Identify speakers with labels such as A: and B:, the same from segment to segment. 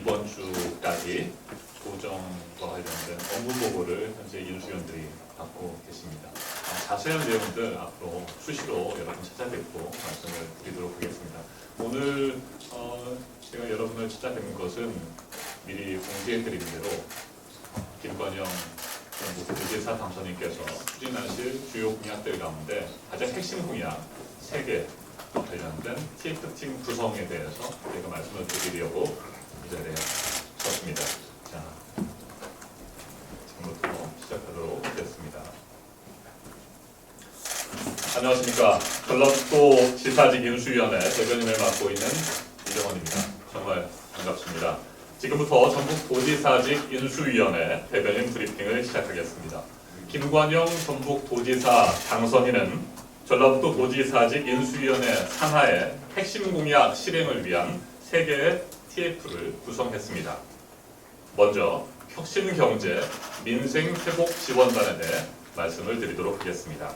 A: 이번 주까지 도정과 관련된 업무 보고를 현재 인수위원들이 받고 계십니다. 어, 자세한 내용들 앞으로 수시로 여러분 찾아뵙고 말씀을 드리도록 하겠습니다. 오늘 어, 제가 여러분을 찾아뵙는 것은 미리 공지해드린 대로 김건영 전국 도지사 당선인께서 추진하실 주요 공약들 가운데 가장 핵심 공약 3개 관련된 TF팀 구성에 대해서 제가 말씀을 드리려고 이 자리에 섰습니다. 자, 지금부터 시작하도록 하겠습니다. 안녕하십니까. 전라도 지사직 인수위원회 대변인을 맡고 있는 이정원입니다. 정말 반갑습니다. 지금부터 전북 도지사직 인수위원회 대변인 브리핑을 시작하겠습니다. 김관영 전북 도지사 당선인은 전라북도 도지사직 인수위원회 산하의 핵심 공약 실행을 위한 세 개의 TF를 구성했습니다. 먼저 혁신경제 민생회복지원단에 대해 말씀을 드리도록 하겠습니다.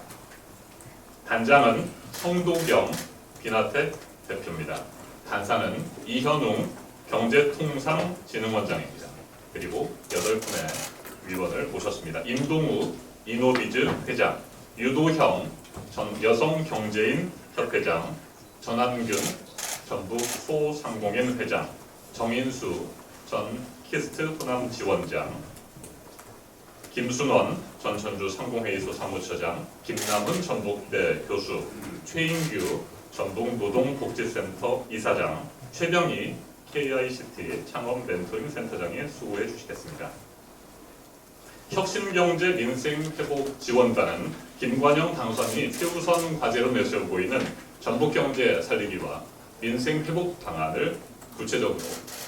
A: 단장은 성도경 비나텍 대표입니다. 간사는 이현웅 경제통상진흥원장입니다. 그리고 여덟 분의 위원을 모셨습니다. 임동우 이노비즈 회장, 유도형 전 여성경제인 협회장, 전한균 전북 소상공인 회장, 정인수 전 키스트 호남 지원장, 김순원 전 전주 상공회의소 사무처장, 김남은 전북대 교수, 최인규 전북 노동복지센터 이사장, 최병희 KICT 창업 멘토링 센터장에 수고해 주시겠습니다. 혁신경제 민생회복 지원단은 김관영 당선이 최우선 과제로 내세우고 있는 전북경제 살리기와 민생회복 방안을 구체적으로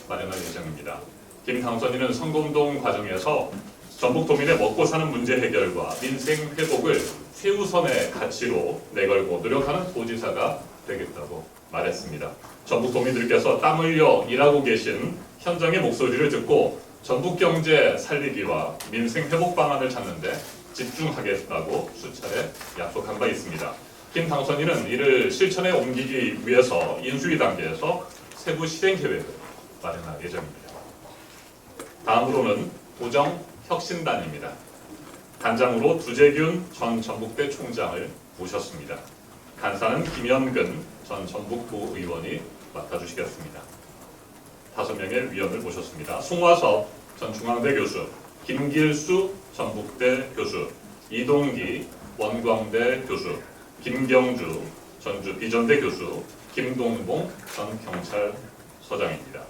A: 마련할 예정입니다. 김 당선인은 선거운동 과정에서 전북 도민의 먹고 사는 문제 해결과 민생 회복을 최우선의 가치로 내걸고 노력하는 도지사가 되겠다고 말했습니다. 전북 도민들께서 땀 흘려 일하고 계신 현장의 목소리를 듣고 전북 경제 살리기와 민생 회복 방안을 찾는데 집중하겠다고 수차례 약속한 바 있습니다. 김 당선인은 이를 실천에 옮기기 위해서 인수위 단계에서 세부 실행 계획을 마련할 예정입니다. 다음으로는 도정 혁신단입니다. 단장으로 두재균 전 전북대 총장을 모셨습니다. 간사는 김현근 전 전북부 의원이 맡아주시겠습니다. 다섯 명의 위원을 모셨습니다. 송화섭 전 중앙대 교수, 김길수 전북대 교수, 이동기 원광대 교수, 김경주 전주 비전대 교수, 김동봉 전 경찰서장입니다.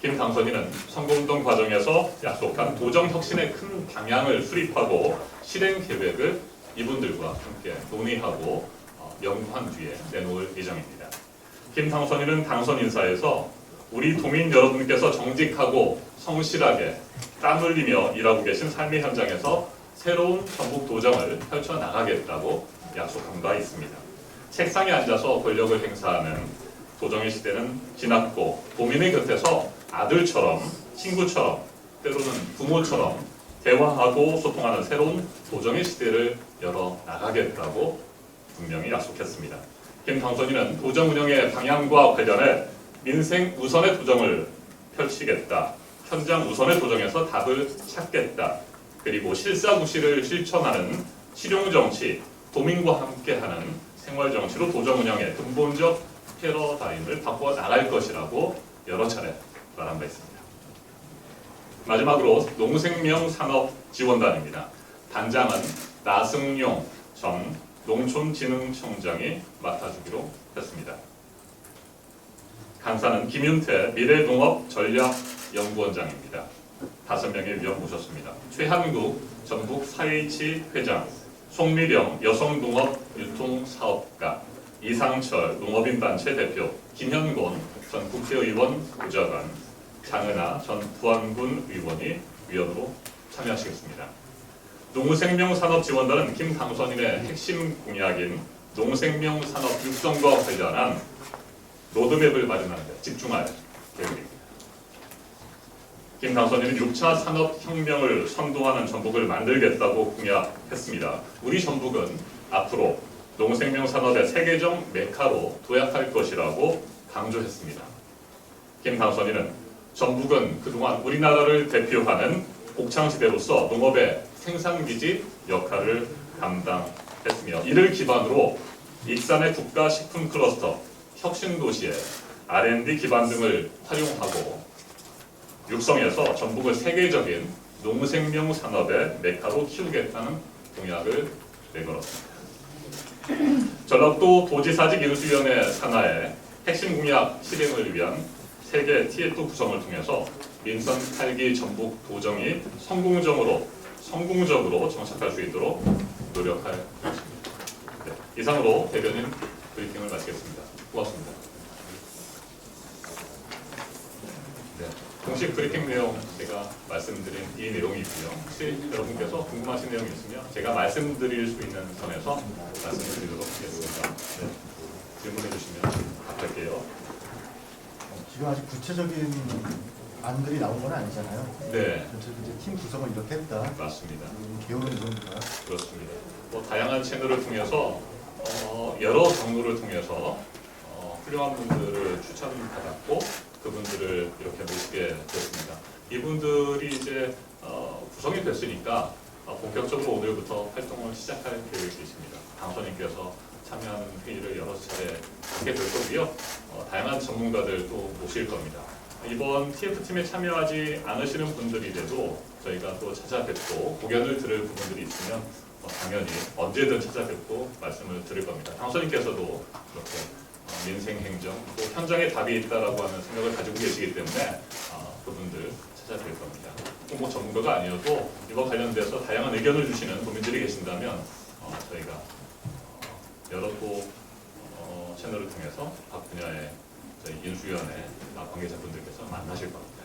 A: 김 당선인은 선거운동 과정에서 약속한 도정 혁신의 큰 방향을 수립하고 실행 계획을 이분들과 함께 논의하고 어, 연구한 뒤에 내놓을 예정입니다. 김 당선인은 당선 인사에서 우리 도민 여러분께서 정직하고 성실하게 땀 흘리며 일하고 계신 삶의 현장에서 새로운 전북 도정을 펼쳐 나가겠다고 약속한 바 있습니다. 책상에 앉아서 권력을 행사하는 도정의 시대는 지났고 도민의 곁에서 아들처럼 친구처럼 때로는 부모처럼 대화하고 소통하는 새로운 도정의 시대를 열어 나가겠다고 분명히 약속했습니다. 김 당선인은 도정 운영의 방향과 관련해 민생 우선의 도정을 펼치겠다. 현장 우선의 도정에서 답을 찾겠다. 그리고 실사구시를 실천하는 실용정치, 도민과 함께하는 생활 정치로 도정 운영의 근본적 패러다임을 바꿔 나갈 것이라고 여러 차례 말한 바 있습니다. 마지막으로 농생명 산업 지원단입니다. 단장은 나승용 전 농촌진흥청장이 맡아주기로 했습니다. 간사는 김윤태 미래농업전략연구원장입니다. 다섯 명의 위원 모셨습니다. 최한국 전북 4H 회장, 송미령 여성농업 유통사업가, 이상철 농업인단체 대표, 김현곤 전 국회의원 보좌관, 장은아 전 부안군 의원이 위원으로 참여하시겠습니다. 농생명산업지원단은 김 당선인의 핵심 공약인 농생명산업 육성과 관련한 로드맵을 마련하는 데 집중할 계획입니다. 김 당선인은 6차 산업혁명을 선도하는 전북을 만들겠다고 공약했습니다. 우리 전북은 앞으로 농생명 산업의 세계적 메카로 도약할 것이라고 강조했습니다. 김 당선인은 전북은 그동안 우리나라를 대표하는 곡창지대로서 농업의 생산기지 역할을 감당했으며 이를 기반으로 익산의 국가식품 클러스터, 혁신도시의 R&D 기반 등을 활용하고 육성해서 전북을 세계적인 농생명 산업의 메카로 키우겠다는 공약을 내걸었습니다. 전라도 도지사직 인수위원회 산하의 핵심 공약 실행을 위한 세계 TF 구성을 통해서 민선 8기 전북 도정이 성공적으로 성공적으로 정착할 수 있도록 노력할 것입니다. 네, 이상으로 대변인 브리핑을 마치겠습니다. 고맙습니다. 네, 공식 브리핑 내용 제가 말씀드린 이 내용이고요. 혹시 여러분께서 궁금하신 내용이 있으면 제가 말씀드릴 수 있는 선에서 말씀을 드리도록 하겠습니다. 네, 질문해 주시면 답할게요.
B: 지금 아직 구체적인 안들이 나온 건 아니잖아요.
A: 네,
B: 이제 팀 구성을 이렇게 했다.
A: 맞습니다.
B: 개요는 이겁니다.
A: 그렇습니다. 뭐 다양한 채널을 통해서 어, 여러 경로를 통해서 어, 훌륭한 분들을 추천받았고 그분들을 이렇게 모시게 됐습니다. 이분들이 이제 어, 구성이 됐으니까 어, 본격적으로 오늘부터 활동을 시작할 계획이 있습니다. 당선인께서 참여하는 회의를 여러 차례 하게 될 거고요. 어, 다양한 전문가들도 모실 겁니다. 이번 TF팀에 참여하지 않으시는 분들이라도 저희가 또 찾아뵙고 공연을 들을 부분들이 있으면 어, 당연히 언제든 찾아뵙고 말씀을 드릴 겁니다. 당선인께서도 이렇게 어, 민생 행정 또 현장에 답이 있다라고 하는 생각을 가지고 계시기 때문에 어, 그분들 찾아뵐 겁니다. 꼭뭐 전문가가 아니어도 이와 관련돼서 다양한 의견을 주시는 국민들이 계신다면 어, 저희가 어, 여러 또 어, 채널을 통해서 각 분야의 저희 인수위원회 아, 관계자분들께서 만나실 겁니다.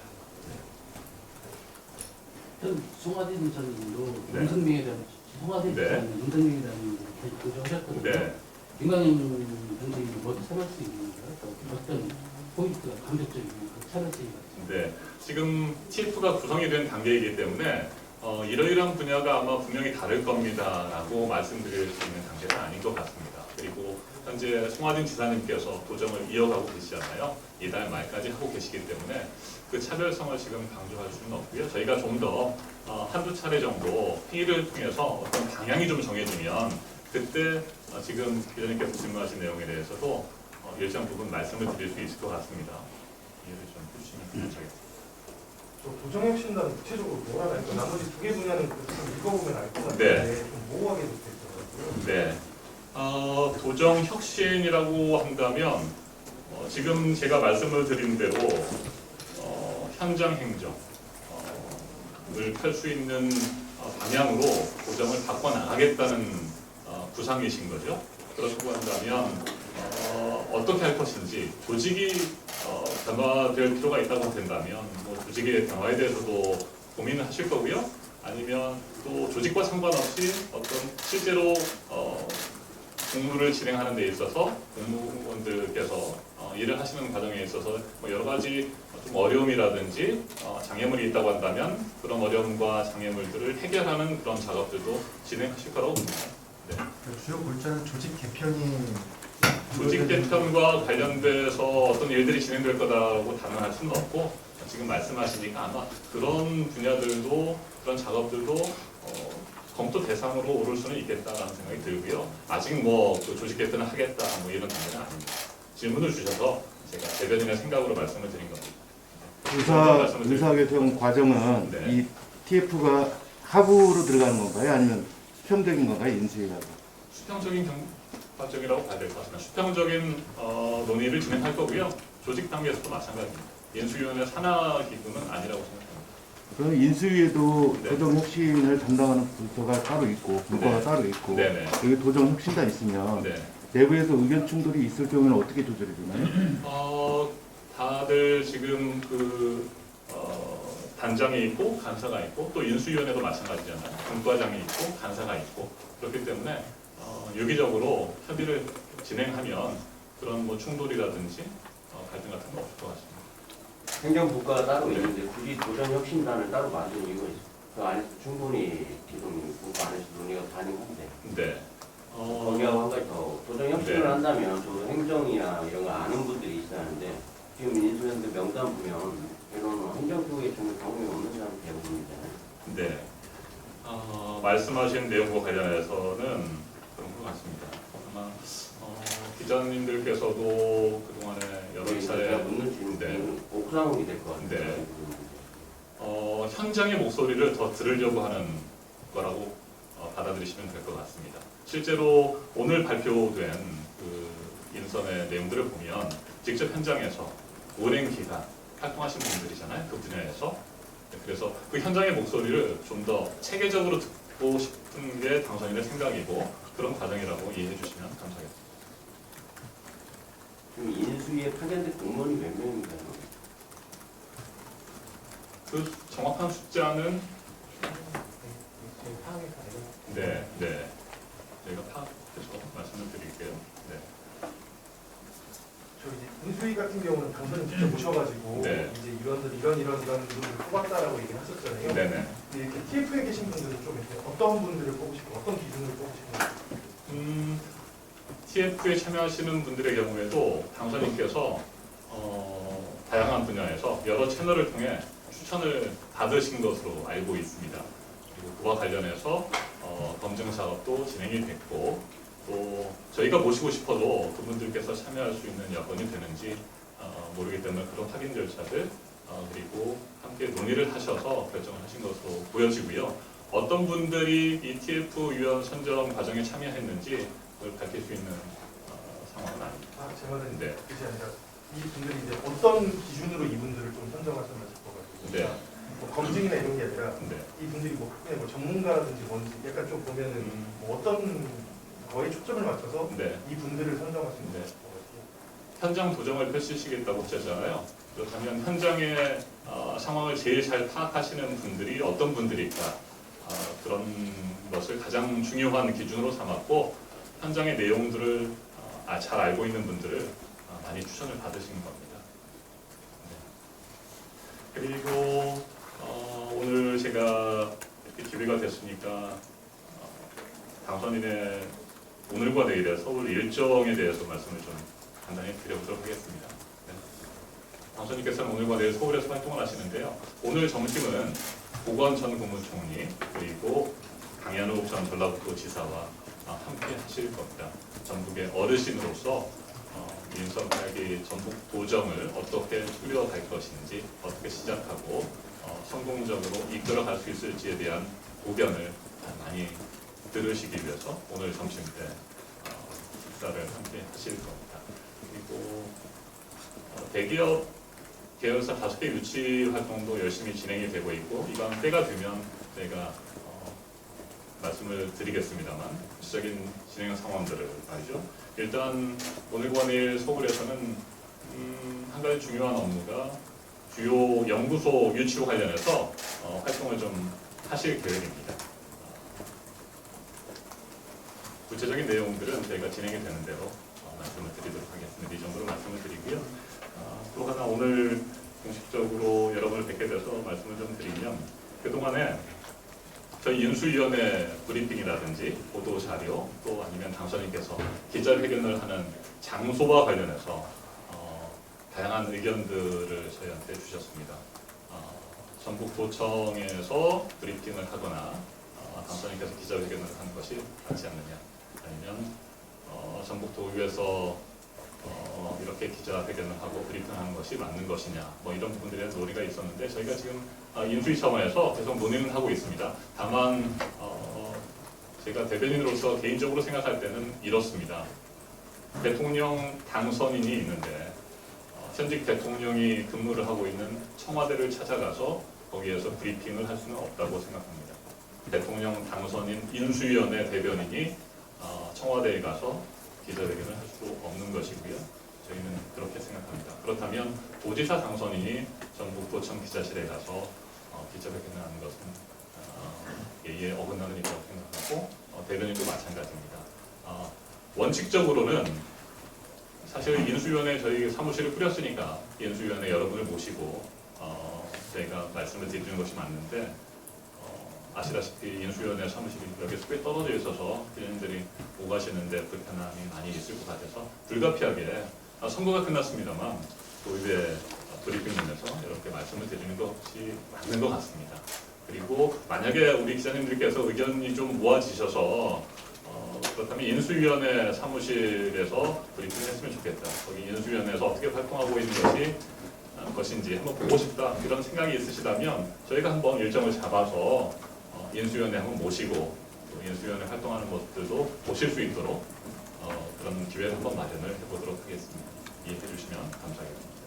C: 전 송화대 전도
A: 네.
C: 윤석명에 대한 송화대
A: 네.
C: 전 윤석명에 대한 교정하셨거든요.
A: 네.
C: 민간인 선생님이 뭐 참을 수 있는가요? 또 어떤 포인트가 감정적인 그 참을 수 있는가?
A: 네, 지금 TF가 구성이 된 단계이기 때문에 어, 이러이러한 분야가 아마 분명히 다를 겁니다라고 말씀드릴 수 있는 단계는 아닌 것 같습니다. 그리고 현재 송하진 지사님께서 도정을 이어가고 계시잖아요. 이달 말까지 하고 계시기 때문에 그 차별성을 지금 강조할 수는 없고요. 저희가 좀더 어, 한두 차례 정도 회의를 통해서 어떤 방향이 좀 정해지면 그때 어, 지금 기자님께서 질문하신 내용에 대해서도 어, 일정 부분 말씀을 드릴 수 있을 것 같습니다. 이해를 좀 해주시면 감사하겠습니다.
D: 저 도정혁신단 구체적으로 뭐라 할까? 나머지 두 개 분야는 그좀 읽어보면 알 것 같은데
A: 네.
D: 좀 모호하게 있어가지고
A: 네. 어, 도정 혁신이라고 한다면 어, 지금 제가 말씀을 드린 대로 어, 현장 행정 을 펼 수 있는 어, 방향으로 도정을 바꿔 나가겠다는 어, 구상이신 거죠. 그렇다고 한다면 어, 어떻게 할 것인지 조직이 어, 변화될 필요가 있다고 된다면 뭐 조직의 변화에 대해서도 고민을 하실 거고요. 아니면 또 조직과 상관없이 어떤 실제로 어, 공무를 진행하는 데 있어서 공무원들께서 어, 일을 하시는 과정에 있어서 뭐 여러 가지 좀 어려움이라든지 어, 장애물이 있다고 한다면 그런 어려움과 장애물들을 해결하는 그런 작업들도 진행하실 거라고 봅니다. 네.
B: 그 주요 골자는 조직 개편이
A: 조직 개편과 관련돼서 어떤 일들이 진행될 거다라고 단언할 수는 없고 지금 말씀하시니까 아마 그런 분야들도 그런 작업들도 어, 검토 대상으로 오를 수는 있겠다라는 생각이 들고요. 아직 뭐 그 조직 개편을 하겠다 뭐 이런 단계는 아닙니다. 질문을 주셔서 제가 대변인의 생각으로 말씀을 드린 겁니다.
E: 의사
A: 드릴-
E: 의사결정 과정은
A: 네.
E: 이 TF가 하부로 들어가는 건가요? 아니면 수평적인 건가요? 인수위가?
A: 수평적인 경과적이라고 봐야 될 것 같습니다. 수평적인 어, 논의를 진행할 거고요. 조직 단계에서도 마찬가지입니다. 인수위원회 산하 기구는 아니라고 생각합니다.
E: 그럼 인수위에도
A: 네.
E: 도정 혁신을 담당하는 부서가 따로 있고 분과가
A: 네.
E: 따로 있고
A: 네네.
E: 여기 도정 혁신단 있으면
A: 네.
E: 내부에서 의견 충돌이 있을 경우는 어떻게 조절이 되나요?
A: 어, 다들 지금 그 어, 단장이 있고 간사가 있고 또 인수위원회도 마찬가지잖아요. 분과장이 있고 간사가 있고 그렇기 때문에 어, 유기적으로 협의를 진행하면 그런 뭐 충돌이라든지 어, 갈등 같은 거 없을 것 같습니다.
F: 행정국가가 따로 있는데 굳이 도전혁신단을 따로 만든 이유가 있어요. 그 안에서 충분히 지금 국가 안에서 논의가 가능한데
A: 네. 어,
F: 거기하고 한 가지 더 도전혁신을
A: 네.
F: 한다면 저도 행정이나 이런 거 아는 분들이 있어야 하는데 지금 인수위원들 명단 보면 이런 행정부에 좀 경험이 없는 사람 대부분이잖아요.
A: 네. 어, 말씀하신 내용과 관련해서는 그런 것 같습니다. 아마 어, 기자님들께서도 그동안에 여러
F: 제가
A: 차례
F: 묻는 질문은
A: 네.
F: 옥상이 될 것 같아요.
A: 네. 어, 현장의 목소리를 더 들으려고 하는 거라고 어, 받아들이시면 될 것 같습니다. 실제로 오늘 발표된 그 인선의 내용들을 보면 직접 현장에서 오랜 기간 활동하신 분들이잖아요. 그 분야에서. 네, 그래서 그 현장의 목소리를 좀 더 체계적으로 듣고 싶은 게 당선인의 생각이고 그런 과정이라고 이해해 주시면 감사하겠습니다.
F: 지금 인수위에 파견된 공무원이 몇 명인가요?
A: 그 정확한 숫자는 네, 네. 저희가 파악해서 말씀을 드릴게요. 네.
D: 인수위 같은 경우는 당선인 직접 모셔가지고
A: 네.
D: 이제 이런 이런 이런 이런 분들을 뽑았다라고 얘기를 하셨잖아요.
A: 네네.
D: 근데 이렇게 TF에 계신 분들은 좀 이렇게 어떤 분들을 뽑으시고 어떤 기준으로 뽑으시고
A: 음, TF에 참여하시는 분들의 경우에도 당선인께서 어, 다양한 분야에서 여러 채널을 통해 추천을 받으신 것으로 알고 있습니다. 그리고 그와 관련해서 어, 검증 사업도 진행이 됐고 또 저희가 모시고 싶어도 그분들께서 참여할 수 있는 여건이 되는지 어, 모르기 때문에 그런 확인 절차들 어, 그리고 함께 논의를 하셔서 결정을 하신 것으로 보여지고요. 어떤 분들이 이 TF 위원 선정 과정에 참여했는지 그걸 밝힐 수 있는 어, 상황은 아닙니다.
D: 아, 제 말은
A: 네.
D: 그게 아니라 이 분들이 이제 어떤 기준으로 이분들을 좀 선정하셨나 싶어가지고
A: 네.
D: 뭐 검증이나 이런 게 아니라
A: 네.
D: 이 분들이 뭐 그냥 뭐 전문가라든지 뭔지 약간 좀 보면은
A: 음.
D: 뭐 어떤 거에 초점을 맞춰서
A: 네.
D: 이 분들을 선정하시는
A: 네.
D: 거예요.
A: 현장 도정을 펼치시겠다고 하셨잖아요. 그렇다면 현장의 어, 상황을 제일 잘 파악하시는 분들이 어떤 분들일까 어, 그런 것을 가장 중요한 기준으로 삼았고 현장의 내용들을 어, 아, 잘 알고 있는 분들을 어, 많이 추천을 받으신 겁니다. 네. 그리고 어, 오늘 제가 이렇게 기회가 됐으니까 어, 당선인의 오늘과 내일의 서울 일정에 대해서 말씀을 좀 간단히 드려보도록 하겠습니다. 네. 당선인께서는 오늘과 내일 서울에서 활동을 하시는데요. 오늘 점심은 보건 전 국무총리 그리고 강현욱 전 전라북도 지사와 아, 함께 하실 겁니다. 전북의 어르신으로서 어, 민선 8기 전북 도정을 어떻게 꾸려갈 것인지 어떻게 시작하고 어, 성공적으로 이끌어갈 수 있을지에 대한 고견을 많이 들으시기 위해서 오늘 점심 때 어, 식사를 함께 하실 겁니다. 그리고 어, 대기업 계열사 다섯 개 유치 활동도 열심히 진행이 되고 있고 이번 때가 되면 저희가 어, 말씀을 드리겠습니다만 구체적인 진행 상황들을 말이죠. 일단 오늘과 내일 서울에서는 음, 한 가지 중요한 업무가 주요 연구소 유치와 관련해서 어, 활동을 좀 하실 계획입니다. 구체적인 내용들은 저희가 진행이 되는 대로 어, 말씀을 드리도록 하겠습니다. 이 정도로 말씀을 드리고요. 어, 또 하나 오늘 공식적으로 여러분을 뵙게 돼서 말씀을 좀 드리면 그동안에 저희 인수위원회 브리핑이라든지 보도 자료 또 아니면 당선인께서 기자회견을 하는 장소와 관련해서 어, 다양한 의견들을 저희한테 주셨습니다. 어, 전북도청에서 브리핑을 하거나 어, 당선인께서 기자회견을 하는 것이 맞지 않느냐 아니면 어, 전북도 의회에서 어, 이렇게 기자회견을 하고 브리핑하는 것이 맞는 것이냐 뭐 이런 부분들에 대한 논의가 있었는데 저희가 지금 아, 인수위 차원에서 계속 논의는 하고 있습니다. 다만 어, 제가 대변인으로서 개인적으로 생각할 때는 이렇습니다. 대통령 당선인이 있는데 어, 현직 대통령이 근무를 하고 있는 청와대를 찾아가서 거기에서 브리핑을 할 수는 없다고 생각합니다. 대통령 당선인 인수위원회 대변인이 어, 청와대에 가서 기자회견을 할 수 없는 것이고요. 저희는 그렇게 생각합니다. 그렇다면 도지사 당선인이 전북도청 기자실에 가서 어, 기자회견을 하는 것은 어, 예의에 어긋나는 일이라고 생각하고 어, 대변인도 마찬가지입니다. 어, 원칙적으로는 사실 인수위원회 저희 사무실을 꾸렸으니까 인수위원회 여러분을 모시고 어, 저희가 말씀을 드리는 것이 맞는데 어, 아시다시피 인수위원회 사무실이 여기서 꽤 떨어져 있어서 기자님들이 오가시는데 불편함이 많이 있을 것 같아서 불가피하게 아, 선거가 끝났습니다만 도의회 브리핑룸에서 이렇게 말씀을 드리는 것이 맞는 것 같습니다. 그리고 만약에 우리 기자님들께서 의견이 좀 모아지셔서 어, 그렇다면 인수위원회 사무실에서 브리핑을 했으면 좋겠다. 거기 인수위원회에서 어떻게 활동하고 있는 것이 어, 것인지 한번 보고 싶다 이런 생각이 있으시다면 저희가 한번 일정을 잡아서 어, 인수위원회 한번 모시고 또 인수위원회 활동하는 것들도 보실 수 있도록 어, 그런 기회를 한번 마련을 해보도록 하겠습니다. 이해해 주시면 감사하겠습니다.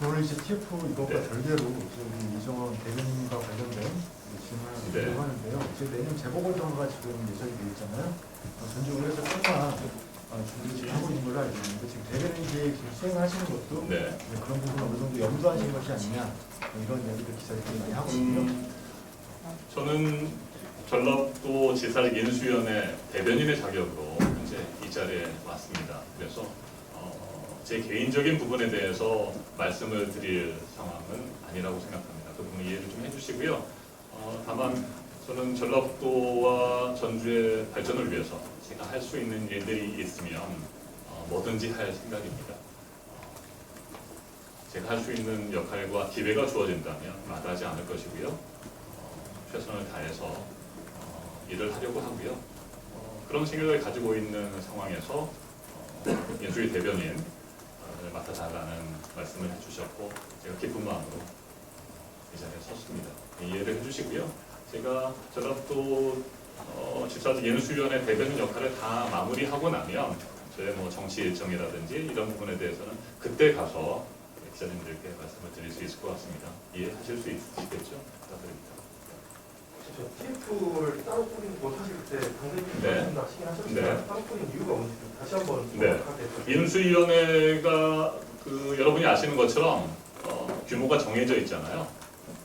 B: 저는 이제 TF 이것과
A: 네.
B: 별개로 지금 이정원 대변인과 관련된 질문을
A: 네.
B: 드리려고 하는데요. 지금 내년 재보궐선거가 지금 예정이 되어 있잖아요. 어, 전국을 해서 조금만 어, 준비를 지금 하고 있는 걸로 알고 있는데 지금 대변인 계획 지금 수행하시는 것도
A: 네.
B: 네, 그런 부분 어느 정도 염두하신 것이 아니냐 뭐 이런 이야기를 기자들이 많이 하거든요.
A: 음, 저는 전라도 지사직 인수위원회 대변인의 자격으로 현재 이 자리에 왔습니다. 그래서 어, 제 개인적인 부분에 대해서 말씀을 드릴 상황은 아니라고 생각합니다. 그 부분 이해를 좀 해주시고요. 어, 다만 저는 전라도와 전주의 발전을 위해서 제가 할 수 있는 일들이 있으면 어, 뭐든지 할 생각입니다. 어, 제가 할 수 있는 역할과 기회가 주어진다면 마다하지 않을 것이고요. 어, 최선을 다해서 어, 일을 하려고 하고요. 어, 그런 생각을 가지고 있는 상황에서 어, 인수위 대변인을 맡아달라는 말씀을 해주셨고 제가 기쁜 마음으로 이 자리에 섰습니다. 이해를 해주시고요. 제가 전라도 어, 지사직 인수위원회 대변인 역할을 다 마무리하고 나면 저의 뭐 정치 일정이라든지 이런 부분에 대해서는 그때 가서 기자님들께 말씀을 드릴 수 있을 것 같습니다. 이해하실 수 있으시겠죠? 부탁드립니다.
D: 저 TF를 따로 뿌리는 거 사실 그때 당대표님
A: 네.
D: 말씀도 하시긴 하셨지만
A: 네.
D: 따로 뿌리는 이유가 뭔지 다시 한번
A: 네.
D: 정확하게
A: 인수위원회가 그 여러분이 아시는 것처럼 어, 규모가 정해져 있잖아요.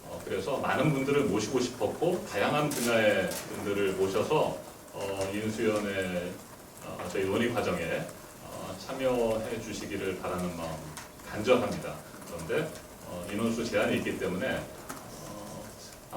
A: 어, 그래서 많은 분들을 모시고 싶었고 다양한 분야의 분들을 모셔서 어, 인수위원회 어, 저희 논의 과정에 어, 참여해 주시기를 바라는 마음 간절합니다. 그런데 어, 인원수 제한이 있기 때문에 어,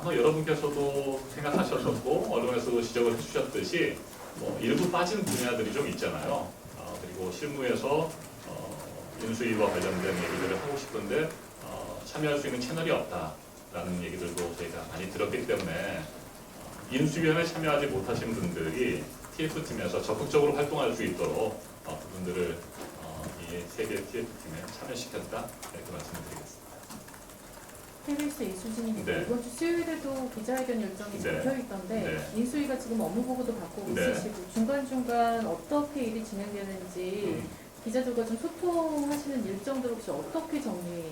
A: 아마 여러분께서도 생각하셨었고 언론에서도 지적을 해주셨듯이 뭐 일부 빠진 분야들이 좀 있잖아요. 어, 그리고 실무에서 어, 인수위와 관련된 얘기들을 하고 싶은데 어, 참여할 수 있는 채널이 없다라는 얘기들도 저희가 많이 들었기 때문에 어, 인수위원회 참여하지 못하신 분들이 TF팀에서 적극적으로 활동할 수 있도록 어, 그분들을 어, 이 세계 TF팀에 참여시켰다 이렇게 말씀드리겠습니다.
G: KBS 이수진입니다.
A: 네.
G: 이번 주 수요일에도 기자회견 일정이
A: 네.
G: 잡혀 있던데
A: 네.
G: 인수위가 지금 업무 보고도 받고
A: 네.
G: 있으시고 중간중간 어떻게 일이 진행되는지
A: 음,
G: 기자들과 좀 소통하시는 일정들 혹시 어떻게 정리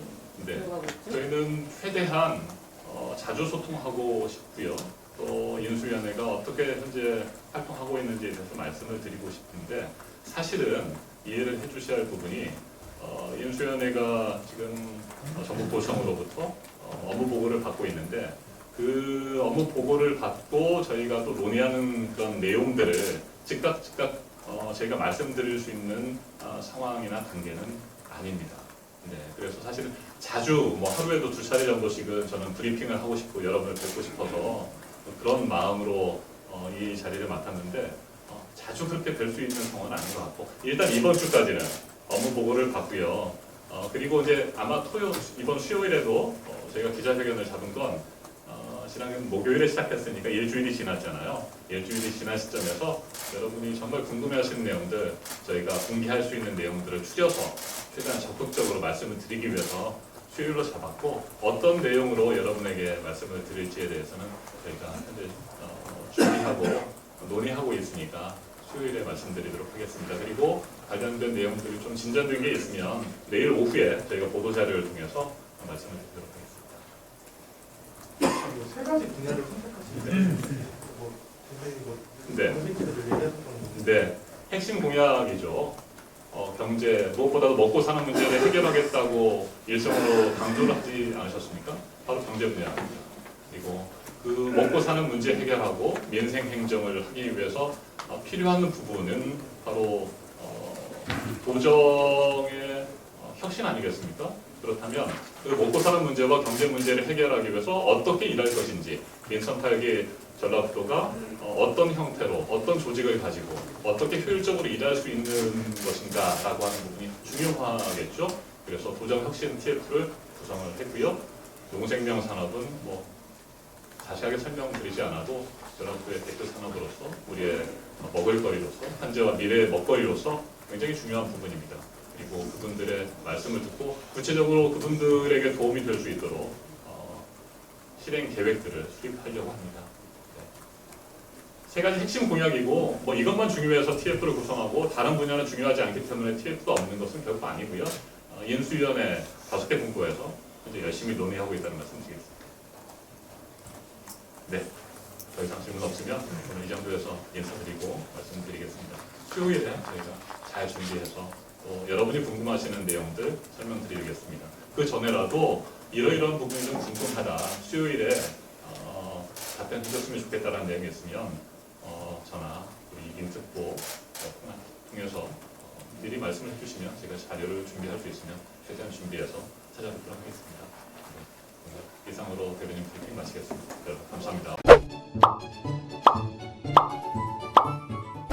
A: 네.
G: 들어가고 있죠?
A: 저희는 최대한 어, 자주 소통하고 싶고요. 또 인수위원회가 어떻게 현재 활동하고 있는지에 대해서 말씀을 드리고 싶은데 사실은 이해를 해주셔야 할 부분이 어, 인수위원회가 지금 어, 전국도청으로부터 어, 업무 보고를 받고 있는데 그 업무 보고를 받고 저희가 또 논의하는 그런 내용들을 즉각 즉각 어, 저희가 말씀드릴 수 있는 어, 상황이나 단계는 아닙니다. 네, 그래서 사실 자주 뭐 하루에도 두 차례 정도씩은 저는 브리핑을 하고 싶고 여러분을 뵙고 싶어서 그런 마음으로 어, 이 자리를 맡았는데 어, 자주 그렇게 뵐 수 있는 상황은 아닌 것 같고 일단 이번 주까지는 업무 보고를 받고요. 어, 그리고 이제 아마 토요 이번 수요일에도 어, 저희가 기자회견을 잡은 건 어, 지난 목요일에 시작했으니까 일주일이 지났잖아요. 일주일이 지난 시점에서 여러분이 정말 궁금해하시는 내용들 저희가 공개할 수 있는 내용들을 추려서 최대한 적극적으로 말씀을 드리기 위해서 수요일로 잡았고 어떤 내용으로 여러분에게 말씀을 드릴지에 대해서는 저희가 현재 어, 준비하고 논의하고 있으니까 수요일에 말씀드리도록 하겠습니다. 그리고 관련된 내용들이 좀 진전된 게 있으면 내일 오후에 저희가 보도 자료를 통해서 말씀을 드리도록 하겠습니다.
D: 뭐세 가지 분야를 선택하시는데 뭐 굉장히 뭐
A: 네.
D: 선생님들 얘기하셨던 부분
A: 네, 핵심 공약이죠. 어, 경제 무엇보다도 먹고 사는 문제를 해결하겠다고 일성으로 강조를 하지 않으셨습니까? 바로 경제 분야입니다. 그리고 그 먹고 사는 문제 해결하고 민생 행정을 하기 위해서 어, 필요한 부분은 바로 어, 도정의 어, 혁신 아니겠습니까? 그렇다면 그 먹고 사는 문제와 경제 문제를 해결하기 위해서 어떻게 일할 것인지 민선 8기 전라도가 어, 어떤 형태로 어떤 조직을 가지고 어떻게 효율적으로 일할 수 있는 것인가라고 하는 부분이 중요하겠죠. 그래서 도정혁신 TF를 구성을 했고요. 농생명 산업은 뭐 자세하게 설명드리지 않아도 연합부의 대표 산업으로서 우리의 먹을거리로서 현재와 미래의 먹거리로서 굉장히 중요한 부분입니다. 그리고 그분들의 말씀을 듣고 구체적으로 그분들에게 도움이 될 수 있도록 어, 실행 계획들을 수립하려고 합니다. 네. 세 가지 핵심 공약이고 뭐 이것만 중요해서 TF를 구성하고 다른 분야는 중요하지 않기 때문에 TF가 없는 것은 결코 아니고요. 어, 인수위원회 다섯 개 분과에서 현재 열심히 논의하고 있다는 말씀 드리겠습니다. 네, 더 이상 질문 없으면 오늘 이 정도에서 인사드리고 말씀드리겠습니다. 수요일에 저희가 잘 준비해서 또 여러분이 궁금하시는 내용들 설명드리겠습니다. 그 전에라도 이러이러한 부분이 좀 궁금하다. 수요일에 어, 답변 주셨으면 좋겠다라는 내용이 있으면 어, 전화 우리 인특보 어, 통해서 어, 미리 말씀을 해주시면 제가 자료를 준비할 수 있으면 최대한 준비해서 찾아뵙도록 하겠습니다. 네, 이상으로 대변인 브리핑 마치겠습니다. 여러분 감사합니다.